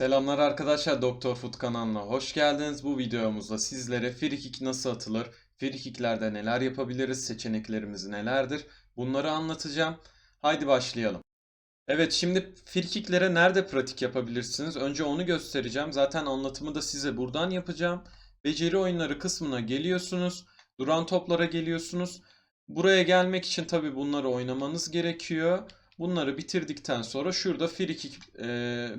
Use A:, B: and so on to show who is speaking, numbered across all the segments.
A: Selamlar arkadaşlar Doktor Foot kanalına hoş geldiniz. Bu videomuzda sizlere free kick nasıl atılır, free kicklerde neler yapabiliriz, seçeneklerimiz nelerdir bunları anlatacağım. Haydi başlayalım. Evet şimdi free kicklere nerede pratik yapabilirsiniz? Önce onu göstereceğim. Zaten anlatımı da size buradan yapacağım. Beceri oyunları kısmına geliyorsunuz. Duran toplara geliyorsunuz. Buraya gelmek için tabii bunları oynamanız gerekiyor. Bunları bitirdikten sonra şurada free kick e,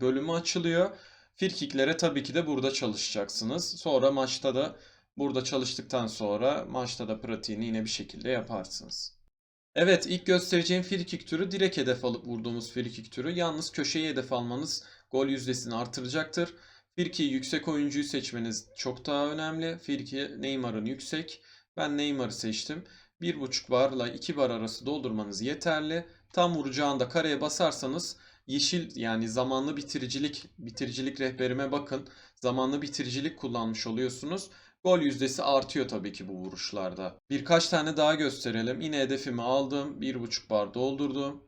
A: bölümü açılıyor. Free kicklere tabii ki de burada çalışacaksınız. Sonra maçta da burada çalıştıktan sonra maçta da pratiğini yine bir şekilde yaparsınız. Evet ilk göstereceğim free kick türü direkt hedef alıp vurduğumuz free kick türü. Yalnız köşeyi hedef almanız gol yüzdesini artıracaktır. Kick yüksek oyuncuyu seçmeniz çok daha önemli. Kick Neymar'ın yüksek. Ben Neymar'ı seçtim. 1.5 barla 2 bar arası doldurmanız yeterli. Tam vuracağında kareye basarsanız yeşil yani zamanlı bitiricilik bitiricilik rehberime bakın. Zamanlı bitiricilik kullanmış oluyorsunuz. Gol yüzdesi artıyor tabii ki bu vuruşlarda. Birkaç tane daha gösterelim. Yine hedefimi aldım. 1.5 bar doldurdum.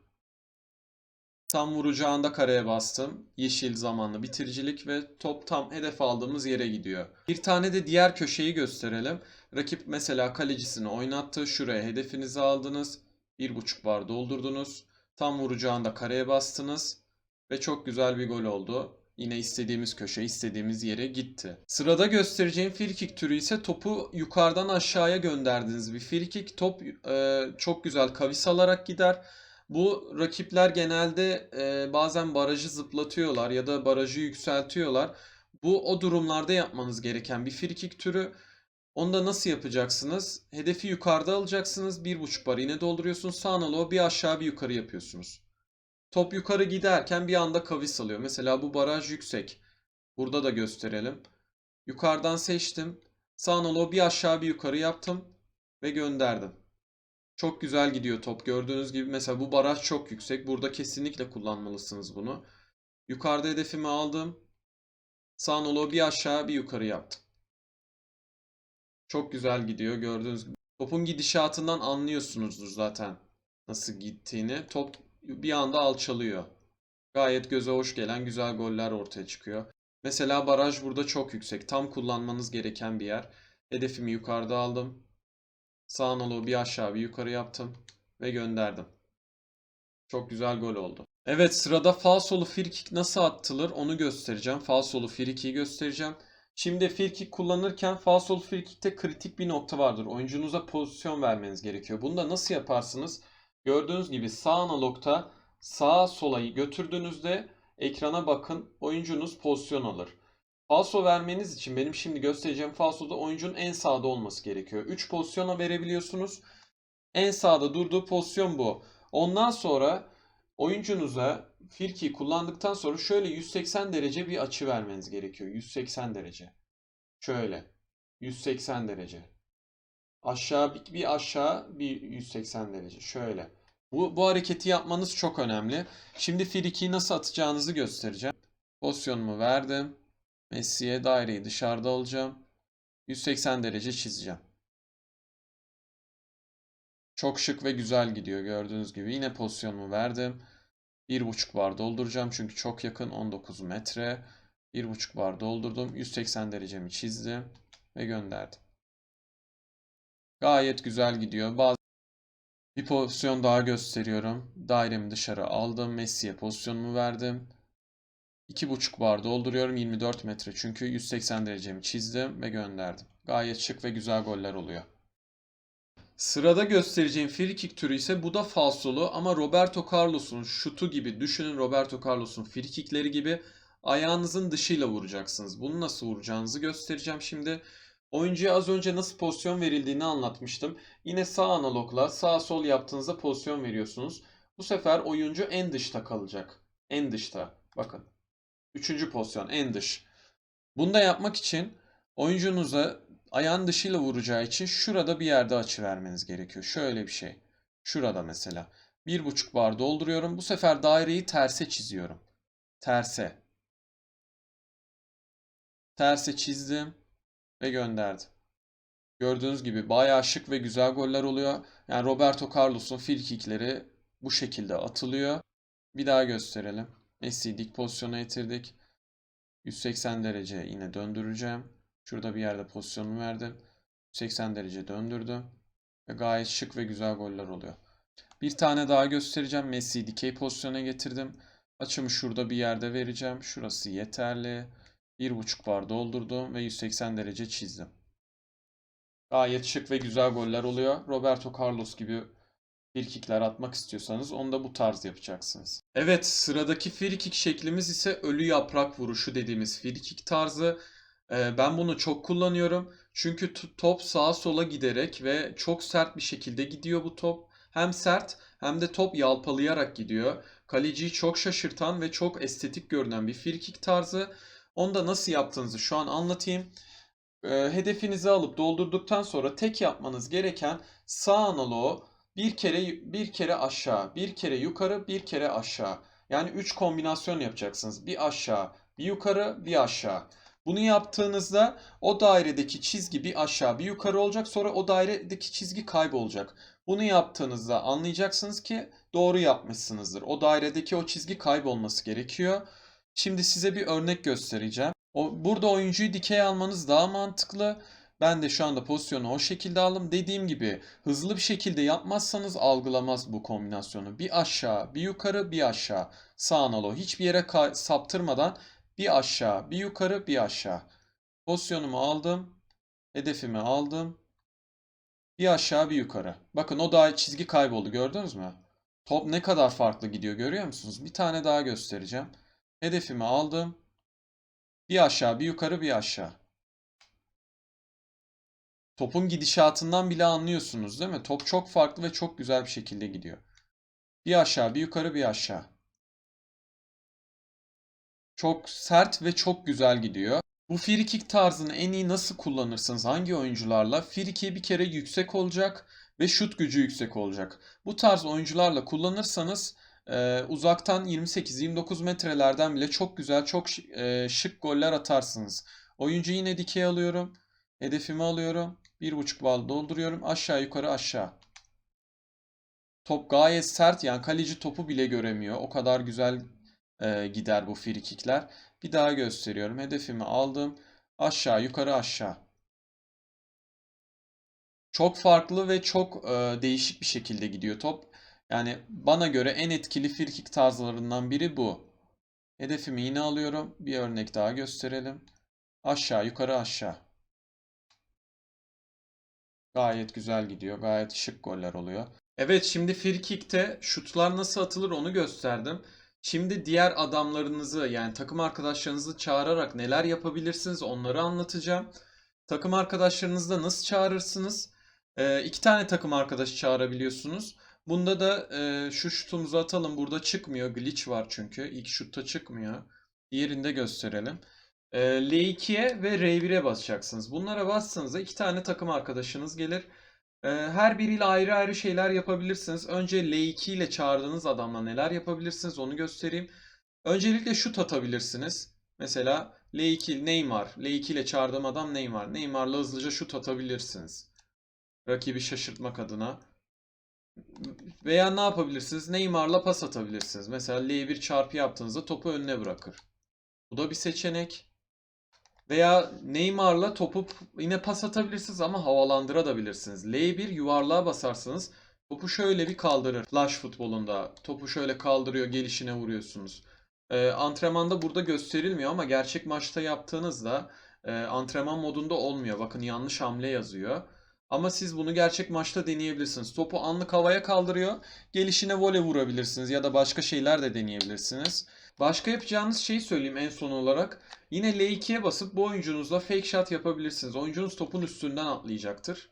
A: Tam vuracağında kareye bastım. Yeşil zamanlı bitiricilik ve top tam hedef aldığımız yere gidiyor. Bir tane de diğer köşeyi gösterelim. Rakip mesela kalecisini oynattı. Şuraya hedefinizi aldınız. 1.5 bar doldurdunuz. Tam vuracağında kareye bastınız. Ve çok güzel bir gol oldu. Yine istediğimiz köşe, istediğimiz yere gitti. Sırada göstereceğim free kick türü ise topu yukarıdan aşağıya gönderdiğiniz bir free kick. Top e, çok güzel kavis alarak gider. Bu rakipler genelde e, bazen barajı zıplatıyorlar ya da barajı yükseltiyorlar. Bu o durumlarda yapmanız gereken bir free kick türü. Onu da nasıl yapacaksınız? Hedefi yukarıda alacaksınız. 1.5 bar yine dolduruyorsunuz. Sağına low bir aşağı bir yukarı yapıyorsunuz. Top yukarı giderken bir anda kavis alıyor. Mesela bu baraj yüksek. Burada da gösterelim. Yukarıdan seçtim. Sağına low bir aşağı bir yukarı yaptım. Ve gönderdim. Çok güzel gidiyor top. Gördüğünüz gibi mesela bu baraj çok yüksek. Burada kesinlikle kullanmalısınız bunu. Yukarıda hedefimi aldım. Sağına low bir aşağı bir yukarı yaptım. Çok güzel gidiyor gördüğünüz gibi. Topun gidişatından anlıyorsunuzdur zaten nasıl gittiğini. Top bir anda alçalıyor. Gayet göze hoş gelen güzel goller ortaya çıkıyor. Mesela baraj burada çok yüksek. Tam kullanmanız gereken bir yer. Hedefimi yukarıda aldım. Sağ nolu bir aşağı bir yukarı yaptım. Ve gönderdim. Çok güzel gol oldu. Evet sırada falsolu free kick nasıl atılır onu göstereceğim. Falsolu free kick'i göstereceğim. Şimdi free kullanırken falsolu free kritik bir nokta vardır. Oyuncunuza pozisyon vermeniz gerekiyor. Bunu da nasıl yaparsınız? Gördüğünüz gibi sağ analogta sağa sola götürdüğünüzde ekrana bakın oyuncunuz pozisyon alır. Falso vermeniz için benim şimdi göstereceğim falsoda oyuncunun en sağda olması gerekiyor. 3 pozisyona verebiliyorsunuz. En sağda durduğu pozisyon bu. Ondan sonra oyuncunuza firki kullandıktan sonra şöyle 180 derece bir açı vermeniz gerekiyor. 180 derece. Şöyle. 180 derece. Aşağı bir, bir aşağı bir 180 derece. Şöyle. Bu, bu hareketi yapmanız çok önemli. Şimdi frikiyi nasıl atacağınızı göstereceğim. Pozisyonumu verdim. Messi'ye daireyi dışarıda alacağım. 180 derece çizeceğim. Çok şık ve güzel gidiyor gördüğünüz gibi. Yine pozisyonumu verdim. 1.5 bar dolduracağım çünkü çok yakın 19 metre. 1.5 bar doldurdum. 180 derecemi çizdim ve gönderdim. Gayet güzel gidiyor. Bazı bir pozisyon daha gösteriyorum. Dairemi dışarı aldım. Messi'ye pozisyonumu verdim. 2.5 bar dolduruyorum 24 metre çünkü 180 derecemi çizdim ve gönderdim. Gayet şık ve güzel goller oluyor. Sırada göstereceğim free kick türü ise bu da falsolu ama Roberto Carlos'un şutu gibi düşünün Roberto Carlos'un free kickleri gibi ayağınızın dışıyla vuracaksınız. Bunu nasıl vuracağınızı göstereceğim şimdi. Oyuncuya az önce nasıl pozisyon verildiğini anlatmıştım. Yine sağ analogla sağ sol yaptığınızda pozisyon veriyorsunuz. Bu sefer oyuncu en dışta kalacak. En dışta. Bakın. Üçüncü pozisyon en dış. Bunu da yapmak için oyuncunuza ayağın dışıyla vuracağı için şurada bir yerde açı vermeniz gerekiyor. Şöyle bir şey. Şurada mesela. Bir buçuk bar dolduruyorum. Bu sefer daireyi terse çiziyorum. Terse. Terse çizdim ve gönderdim. Gördüğünüz gibi bayağı şık ve güzel goller oluyor. Yani Roberto Carlos'un free kickleri bu şekilde atılıyor. Bir daha gösterelim. Messi'yi dik pozisyona getirdik. 180 derece yine döndüreceğim. Şurada bir yerde pozisyonumu verdim. 180 derece döndürdüm. Ve gayet şık ve güzel goller oluyor. Bir tane daha göstereceğim. Messi'yi dikey pozisyona getirdim. Açımı şurada bir yerde vereceğim. Şurası yeterli. 1.5 bar doldurdum ve 180 derece çizdim. Gayet şık ve güzel goller oluyor. Roberto Carlos gibi frikikler atmak istiyorsanız onu da bu tarz yapacaksınız. Evet sıradaki frikik şeklimiz ise ölü yaprak vuruşu dediğimiz frikik tarzı. Ben bunu çok kullanıyorum. Çünkü top sağa sola giderek ve çok sert bir şekilde gidiyor bu top. Hem sert hem de top yalpalayarak gidiyor. Kaleciyi çok şaşırtan ve çok estetik görünen bir frikik tarzı. Onu da nasıl yaptığınızı şu an anlatayım. Hedefinizi alıp doldurduktan sonra tek yapmanız gereken sağ analoğu bir kere bir kere aşağı, bir kere yukarı, bir kere aşağı. Yani 3 kombinasyon yapacaksınız. Bir aşağı, bir yukarı, bir aşağı. Bunu yaptığınızda o dairedeki çizgi bir aşağı, bir yukarı olacak. Sonra o dairedeki çizgi kaybolacak. Bunu yaptığınızda anlayacaksınız ki doğru yapmışsınızdır. O dairedeki o çizgi kaybolması gerekiyor. Şimdi size bir örnek göstereceğim. Burada oyuncuyu dikey almanız daha mantıklı. Ben de şu anda pozisyonu o şekilde aldım. Dediğim gibi hızlı bir şekilde yapmazsanız algılamaz bu kombinasyonu. Bir aşağı, bir yukarı, bir aşağı. Sağ analo. Hiçbir yere saptırmadan bir aşağı, bir yukarı, bir aşağı. Pozisyonumu aldım. Hedefimi aldım. Bir aşağı, bir yukarı. Bakın o da çizgi kayboldu. Gördünüz mü? Top ne kadar farklı gidiyor görüyor musunuz? Bir tane daha göstereceğim. Hedefimi aldım. Bir aşağı, bir yukarı, bir aşağı. Topun gidişatından bile anlıyorsunuz değil mi? Top çok farklı ve çok güzel bir şekilde gidiyor. Bir aşağı, bir yukarı, bir aşağı. Çok sert ve çok güzel gidiyor. Bu free kick tarzını en iyi nasıl kullanırsınız? Hangi oyuncularla? Free kick bir kere yüksek olacak ve şut gücü yüksek olacak. Bu tarz oyuncularla kullanırsanız e, uzaktan 28-29 metrelerden bile çok güzel, çok e, şık goller atarsınız. Oyuncu yine dikey alıyorum. Hedefimi alıyorum. 1.5 bal dolduruyorum. Aşağı yukarı aşağı. Top gayet sert yani kaleci topu bile göremiyor. O kadar güzel e, gider bu free kickler. Bir daha gösteriyorum. Hedefimi aldım. Aşağı yukarı aşağı. Çok farklı ve çok e, değişik bir şekilde gidiyor top. Yani bana göre en etkili free kick tarzlarından biri bu. Hedefimi yine alıyorum. Bir örnek daha gösterelim. Aşağı yukarı aşağı. Gayet güzel gidiyor. Gayet şık goller oluyor. Evet şimdi free kick'te şutlar nasıl atılır onu gösterdim. Şimdi diğer adamlarınızı yani takım arkadaşlarınızı çağırarak neler yapabilirsiniz onları anlatacağım. Takım arkadaşlarınızı da nasıl çağırırsınız? Ee, iki tane takım arkadaşı çağırabiliyorsunuz. Bunda da e, şu şutumuzu atalım. Burada çıkmıyor. Glitch var çünkü. İlk şutta çıkmıyor. Diğerini de gösterelim. Ee, L2'ye ve R1'e basacaksınız. Bunlara bastığınızda iki tane takım arkadaşınız gelir. Ee, Her biriyle ayrı ayrı şeyler yapabilirsiniz. Önce L2 ile çağırdığınız adamla neler yapabilirsiniz onu göstereyim. Öncelikle şut atabilirsiniz. Mesela L2 Neymar. L2 ile çağırdığım adam Neymar. Neymar'la hızlıca şut atabilirsiniz. Rakibi şaşırtmak adına. Veya ne yapabilirsiniz? Neymar'la pas atabilirsiniz. Mesela L1 çarpı yaptığınızda topu önüne bırakır. Bu da bir seçenek. Veya Neymar'la topu yine pas atabilirsiniz ama havalandırabilirsiniz. L1 yuvarlığa basarsanız topu şöyle bir kaldırır. Flash futbolunda topu şöyle kaldırıyor, gelişine vuruyorsunuz. Ee, antrenmanda burada gösterilmiyor ama gerçek maçta yaptığınızda e, antrenman modunda olmuyor. Bakın yanlış hamle yazıyor. Ama siz bunu gerçek maçta deneyebilirsiniz. Topu anlık havaya kaldırıyor. Gelişine vole vurabilirsiniz ya da başka şeyler de deneyebilirsiniz. Başka yapacağınız şeyi söyleyeyim en son olarak. Yine L2'ye basıp bu oyuncunuzla fake shot yapabilirsiniz. Oyuncunuz topun üstünden atlayacaktır.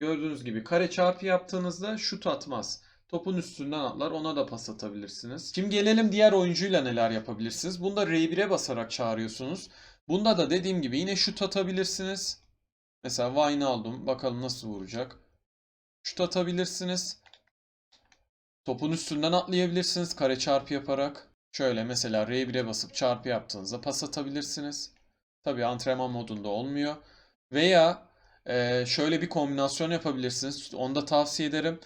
A: Gördüğünüz gibi kare çarpı yaptığınızda şut atmaz. Topun üstünden atlar ona da pas atabilirsiniz. Şimdi gelelim diğer oyuncuyla neler yapabilirsiniz. Bunda R1'e basarak çağırıyorsunuz. Bunda da dediğim gibi yine şut atabilirsiniz. Mesela Wijnaldum bakalım nasıl vuracak. Şut atabilirsiniz. Topun üstünden atlayabilirsiniz kare çarpı yaparak. Şöyle mesela R1'e basıp çarpı yaptığınızda pas atabilirsiniz. Tabii antrenman modunda olmuyor. Veya e, şöyle bir kombinasyon yapabilirsiniz. Onu da tavsiye ederim.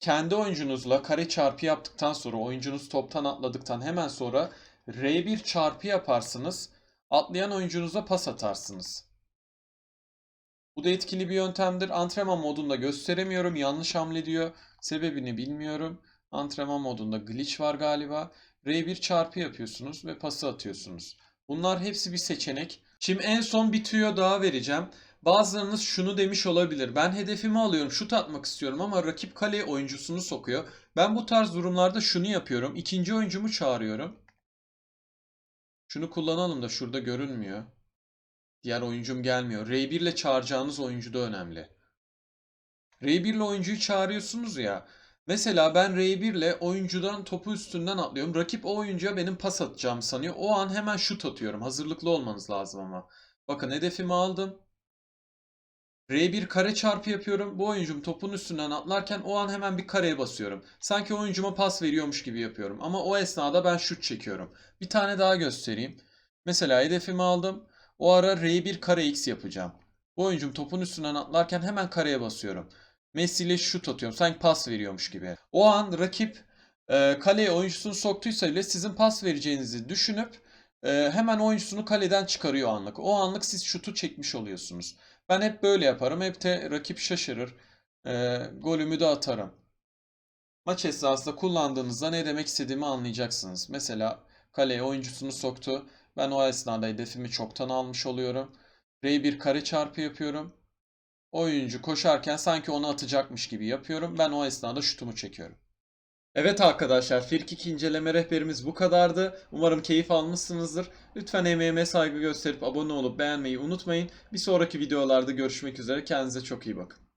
A: Kendi oyuncunuzla kare çarpı yaptıktan sonra oyuncunuz toptan atladıktan hemen sonra R1 çarpı yaparsınız. Atlayan oyuncunuza pas atarsınız. Bu da etkili bir yöntemdir. Antrenman modunda gösteremiyorum. Yanlış hamle diyor. Sebebini bilmiyorum. Antrenman modunda glitch var galiba. R1 çarpı yapıyorsunuz ve pası atıyorsunuz. Bunlar hepsi bir seçenek. Şimdi en son bir tüyo daha vereceğim. Bazılarınız şunu demiş olabilir. Ben hedefimi alıyorum, şut atmak istiyorum ama rakip kaleye oyuncusunu sokuyor. Ben bu tarz durumlarda şunu yapıyorum. İkinci oyuncumu çağırıyorum. Şunu kullanalım da şurada görünmüyor. Diğer oyuncum gelmiyor. R1 ile çağıracağınız oyuncu da önemli. R1 ile oyuncuyu çağırıyorsunuz ya. Mesela ben R1 ile oyuncudan topu üstünden atlıyorum. Rakip o oyuncuya benim pas atacağımı sanıyor. O an hemen şut atıyorum. Hazırlıklı olmanız lazım ama. Bakın hedefimi aldım. R1 kare çarpı yapıyorum. Bu oyuncum topun üstünden atlarken o an hemen bir kareye basıyorum. Sanki oyuncuma pas veriyormuş gibi yapıyorum. Ama o esnada ben şut çekiyorum. Bir tane daha göstereyim. Mesela hedefimi aldım. O ara R1 kare X yapacağım. Bu oyuncum topun üstünden atlarken hemen kareye basıyorum. Messi ile şut atıyorum. Sanki pas veriyormuş gibi. O an rakip e, kaleye oyuncusunu soktuysa bile sizin pas vereceğinizi düşünüp e, hemen oyuncusunu kaleden çıkarıyor anlık. O anlık siz şutu çekmiş oluyorsunuz. Ben hep böyle yaparım. Hep de rakip şaşırır. E, golümü de atarım. Maç esnasında kullandığınızda ne demek istediğimi anlayacaksınız. Mesela kaleye oyuncusunu soktu. Ben o esnada hedefimi çoktan almış oluyorum. R1 kare çarpı yapıyorum. Oyuncu koşarken sanki onu atacakmış gibi yapıyorum. Ben o esnada şutumu çekiyorum. Evet arkadaşlar, Firkik inceleme rehberimiz bu kadardı. Umarım keyif almışsınızdır. Lütfen emeğime saygı gösterip abone olup beğenmeyi unutmayın. Bir sonraki videolarda görüşmek üzere. Kendinize çok iyi bakın.